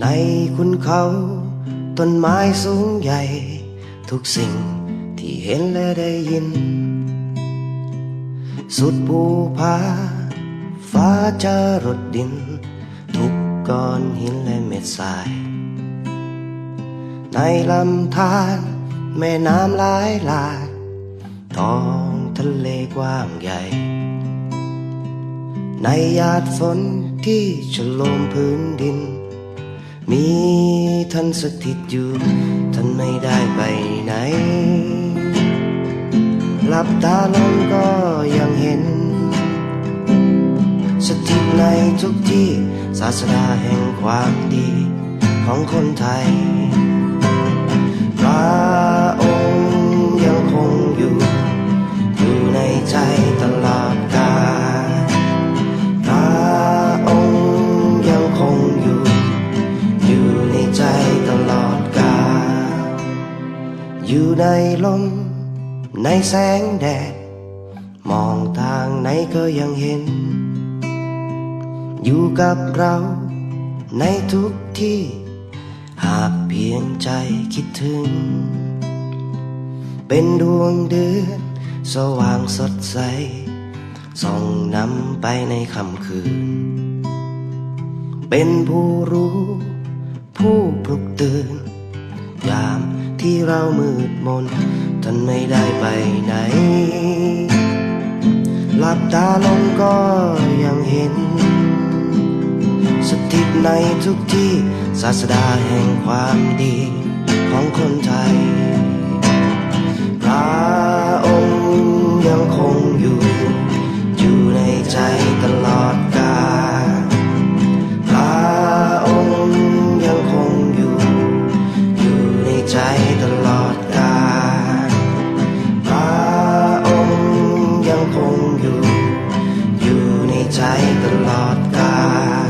ในคุณเขา ต้นไม้สูงใหญ่ ทุกสิ่งที่เห็นและได้ยิน สุดภูผาฟ้าจะรดดิน ทุกก้อนหินและเม็ดทราย ในลำธารแม่น้ำหลายหลากท้องทะเลกว้างใหญ่ ในหยาดฝนที่ฉลมพื้นดิน มีท่านสถิตอยู่ ท่านไม่ได้ไปไหน หลับตาลงก็ยังเห็น สถิตในทุกที่ศาสดาแห่งความดีของคนไทยพระองค์ยังคงอยู่ อยู่ในใจ ในลม ในแสงแดด มองทางไหนก็ยังเห็น อยู่กับเราในทุกที่ หากเพียงใจคิดถึง เป็นดวงเดือนสว่างสดใส ส่องนำไปในค่ำคืน เป็นผู้รู้ ผู้ปลุกตื่น ยาม ที่เรามืดมนท่านไม่ได้ไปไหน หลับตาลงก็ยังเห็น สถิตในทุกที่ศาสดาแห่งความดีของคนไทย ตลอดกาลพระองค์ยังคงอยู่ อยู่ในใจตลอดกาล